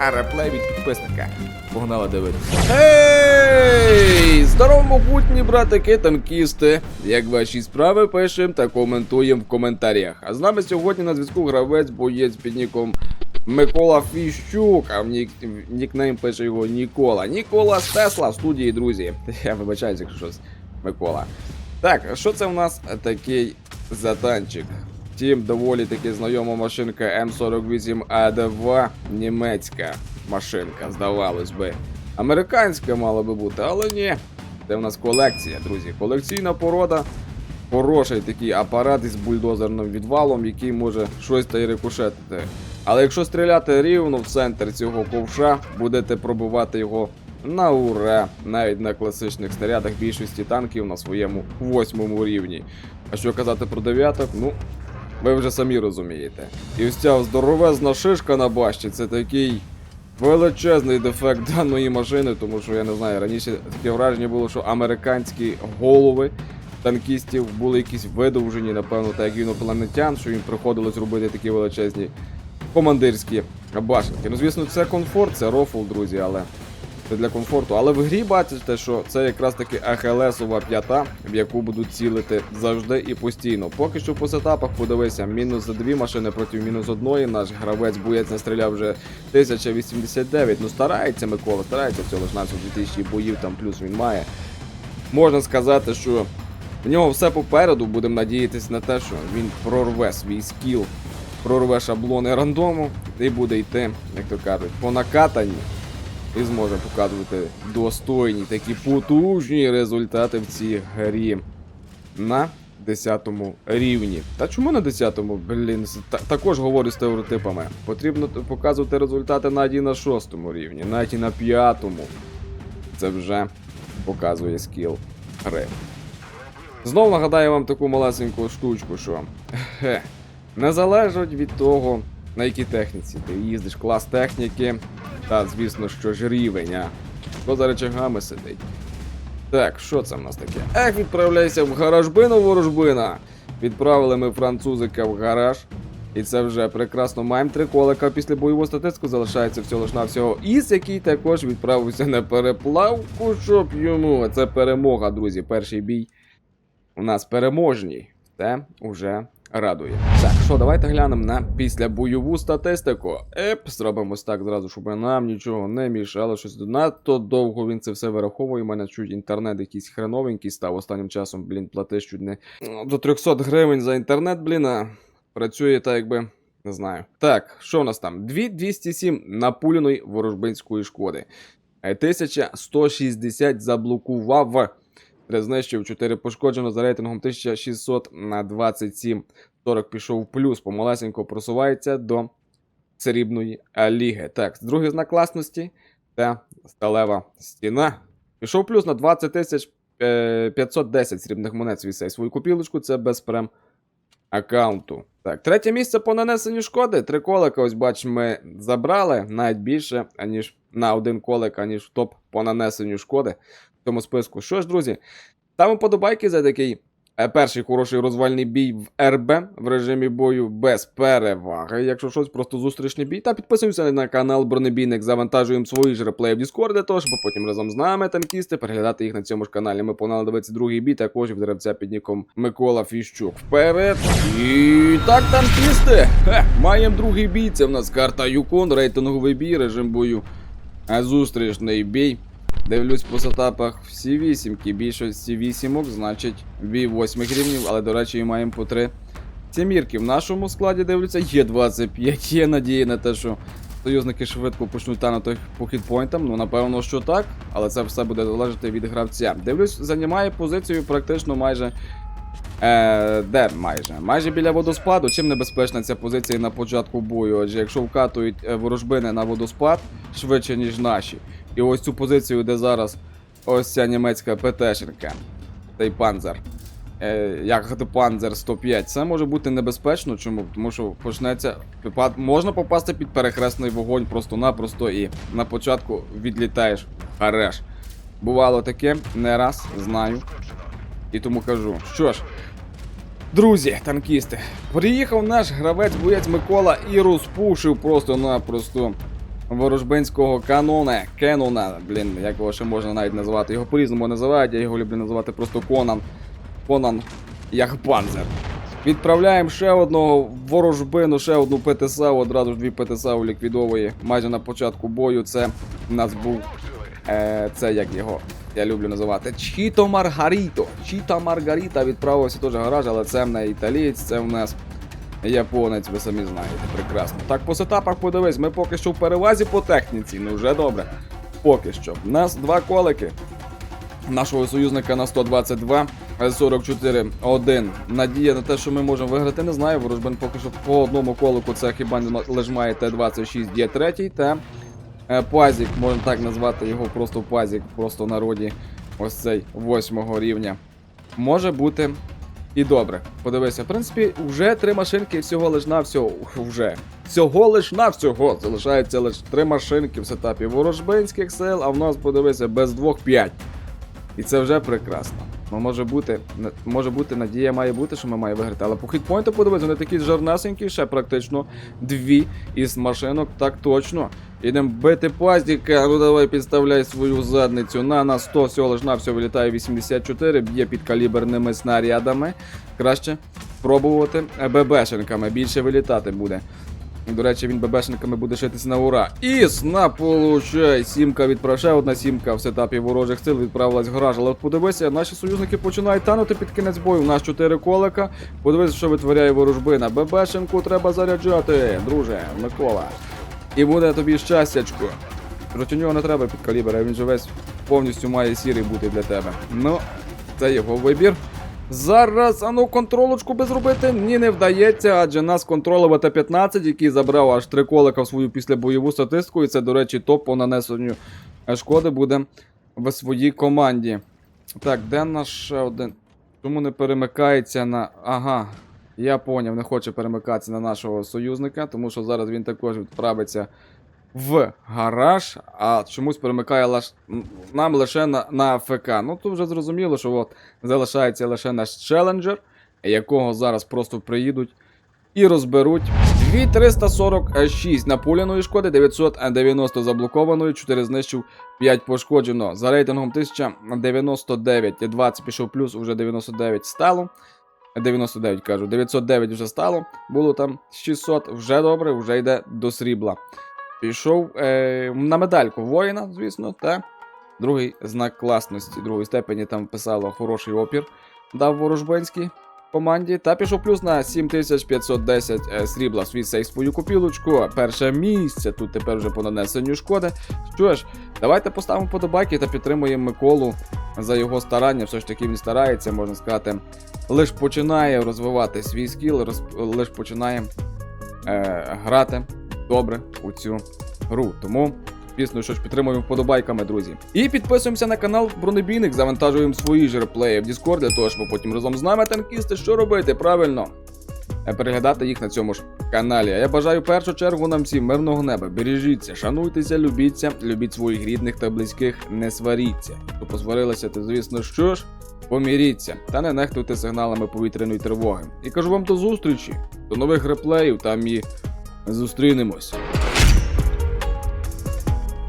а реплей від підписника. Погнали дивитися. Ей! Здорово, могутні братики танкісти! Як ваші справи пишемо та коментуємо в коментарях. А з нами сьогодні на зв'язку гравець боєць під ніком Микола Фіщук, а в нік... нікнейм пише його Нікола. Нікола з Тесла в студії, друзі. Я вибачаюся, якщо щось Микола. Так, що це в нас такий затанчик? Втім, доволі таки знайома машинка М48А2, німецька машинка, здавалось би. Американська мала би бути, але ні. Це в нас колекція, друзі. Колекційна порода. Хороший такий апарат із бульдозерним відвалом, який може щось та й рикошетити. Але якщо стріляти рівно в центр цього ковша, будете пробивати його на ура, навіть на класичних снарядах більшості танків на своєму восьмому рівні. А що казати про дев'яток, ну, ви вже самі розумієте. І ось ця здоровезна шишка на башті це такий величезний дефект даної машини, тому що я не знаю, раніше таке враження було, що американські голови танкістів були якісь видовжені, напевно, так як інопланетян, що їм приходилось робити такі величезні командирські башенки. Ну, звісно, це комфорт, це рофл, друзі, але для комфорту. Але в грі бачите, що це якраз таки ахелесова п'ята, в яку будуть цілити завжди і постійно. Поки що по сетапах подивися, мінус за дві машини проти мінус одної. Наш гравець боєць настріляв вже 1089. Ну старається Микола, старається всього лиш навсього 2000 боїв, там плюс він має. Можна сказати, що в нього все попереду, будемо надіятися на те, що він прорве свій скіл, прорве шаблони рандому і буде йти, як то кажуть, по накатанні і зможе показувати достойні такі потужні результати в цій грі на 10 рівні. Та чому на 10-му? Блін, та- також говорю стереотипами. Потрібно показувати результати навіть і на 6 рівні, навіть і на 5-му. Це вже показує скіл гри. Знову нагадаю вам таку малесеньку штучку, що не залежить від того, на якій техніці ти їздиш, клас техніки, та звісно, що ж рівень, а хто за речагами сидить. Так, що це в нас таке? Ех, відправляйся в гаражбину, ворожбина. Відправили ми французика в гараж. І це вже прекрасно. Маємо три колика після бойового статистику залишається всього лиш навсього Іс, який також відправився на переплавку, щоб йому. Це перемога, друзі. Перший бій у нас переможній. Це вже радує. Так, що, давайте глянемо на післябойову статистику. Еп, зробимо так зразу, щоб нам нічого не мішало. Щось надто довго він це все вираховує. У мене чуть інтернет якийсь хреновенький став. Останнім часом, блін, платиш чуть не до 300 гривень за інтернет, блін, а працює так, якби. Не знаю. Так, що у нас там? 2207 напуляної ворожбинської шкоди. Е, 1160 заблокував. Знищив, 4 пошкоджено за рейтингом 1600 на 27. 40 пішов в плюс, помалесенько просувається до срібної е, ліги. Так, другий знак класності та сталева стіна. Пішов плюс на 20 тисяч е, 510 срібних монет свій свою купілочку, це без прем аккаунту. Так, третє місце по нанесенню шкоди. Три колика, ось бач, ми забрали навіть більше, аніж на один колик, аніж топ по нанесенню шкоди в цьому списку. Що ж, друзі, ставимо подобайки за такий е, перший хороший розвальний бій в РБ в режимі бою без переваги. Якщо щось, просто зустрічний бій. Та підписуємося на канал Бронебійник, завантажуємо свої ж реплеї в Discord для того, щоб потім разом з нами, танкісти, переглядати їх на цьому ж каналі. Ми погнали дивитися другий бій, також від гравця під ніком Микола Фіщук. Вперед! І так, танкісти! Хе, маємо другий бій. Це в нас карта Юкон, рейтинговий бій, режим бою. А зустрічний бій. Дивлюсь по сетапах всі вісімки, більшості вісімок, значить восьмих рівнів, але, до речі, і маємо по три сімірки. В нашому складі дивлюся, є 25. Є надії на те, що союзники швидко почнуть танути по хітпойнтам. Ну, напевно, що так, але це все буде залежати від гравця. Дивлюсь, займає позицію практично майже. Е, де майже? Майже біля водоспаду. Чим небезпечна ця позиція на початку бою? Адже якщо вкатують е, ворожбини на водоспад швидше, ніж наші. І ось цю позицію, де зараз ось ця німецька ПТшенка, цей панзер. Е, як панзер 105, це може бути небезпечно. Чому? Тому що почнеться. Можна попасти під перехресний вогонь просто-напросто і на початку відлітаєш гареш. Бувало таке, не раз знаю. І тому кажу, що ж, друзі, танкісти, приїхав наш гравець боєць Микола і розпушив просто-напросто ворожбинського канона, Кенона, блін, як його ще можна навіть називати. Його по-різному називають, я його люблю називати просто Конан. Конан Ягпанзер. Відправляємо ще одного ворожбину, ще одну ПТСА, одразу ж дві ПТСА ліквідовує майже на початку бою. Це у нас був. Е, це як його. Я люблю називати Чіто Маргаріто. Чіто Маргаріта відправився теж гараж, але це не італієць, це в нас японець, ви самі знаєте, прекрасно. Так, по сетапах подивись, ми поки що в перевазі по техніці, ну вже добре. Поки що. У нас два колики нашого союзника на 122, е, 44 1 Надія на те, що ми можемо виграти, не знаю. Ворожбин поки що по одному колику це хіба лише має Т-26 є третій, та Пазік, можна так назвати його просто Пазік, просто в народі ось цей восьмого рівня. Може бути і добре. Подивися, в принципі, вже три машинки всього лиш на всього. Вже. Всього лиш на всього. Залишається лише три машинки в сетапі ворожбинських сил, а в нас, подивися, без двох п'ять. І це вже прекрасно. Ну, може бути, може бути, надія має бути, що ми маємо виграти. Але по хітпойнту подивись, вони такі жарнесенькі, ще практично дві із машинок, так точно. Ідемо бити пазіка, ну давай підставляй свою задницю. На на 100, всього лиш на все вилітає 84, б'є під каліберними снарядами. Краще пробувати ББшенками, більше вилітати буде. До речі, він ББшниками буде шитися на ура. Іс, на получай! Сімка відправ... ще одна сімка в сетапі ворожих сил відправилась в. Але от подивися, наші союзники починають танути під кінець бою. У нас 4 колика. Подивись, що витворяє ворожбина. ББшенку треба заряджати, друже, Микола. І буде тобі щастячко. Проти нього не треба під калібр, він же весь повністю має сірий бути для тебе. Ну, це його вибір. Зараз, а ну контролочку би зробити ні не вдається, адже нас контролив Т-15, який забрав аж три колика в свою післябойову статистику, і це, до речі, топ по нанесенню шкоди буде в своїй команді. Так, де наш ще один? Чому не перемикається на. Ага, я поняв, не хоче перемикатися на нашого союзника, тому що зараз він також відправиться в гараж, а чомусь перемикає лаш... нам лише на, на АФК. Ну тут вже зрозуміло, що от залишається лише наш челенджер, якого зараз просто приїдуть і розберуть. 2346 напуляної шкоди, 990 заблокованої, 4 знищив, 5 пошкоджено. За рейтингом 1099, 20 пішов плюс, уже 99 стало. 99 кажу, 909 вже стало, було там 600, вже добре, вже йде до срібла. Пішов е, на медальку воїна, звісно, та другий знак класності, другої степені там писало хороший опір, дав ворожбинській команді. Та пішов плюс на 7510 е, срібла свій сейф свою копілочку. Перше місце тут тепер вже по нанесенню шкоди. Що ж, давайте поставимо подобайки та підтримуємо Миколу за його старання. Все ж таки він старається, можна сказати, лише починає розвивати свій скіл, роз, лише починає е, грати добре у цю гру. Тому, звісно, що ж підтримуємо вподобайками, друзі. І підписуємося на канал Бронебійник, завантажуємо свої ж реплеї в Discord, для того, щоб потім разом з нами танкісти, що робити правильно. Е, Переглядати їх на цьому ж каналі. А я бажаю в першу чергу нам всім мирного неба. Бережіться, шануйтеся, любіться, любіть своїх рідних та близьких, не сваріться. Хто посварилися, то звісно, що ж, поміріться та не нехтуйте сигналами повітряної тривоги. І кажу вам до зустрічі, до нових реплеїв, там і зустрінемось.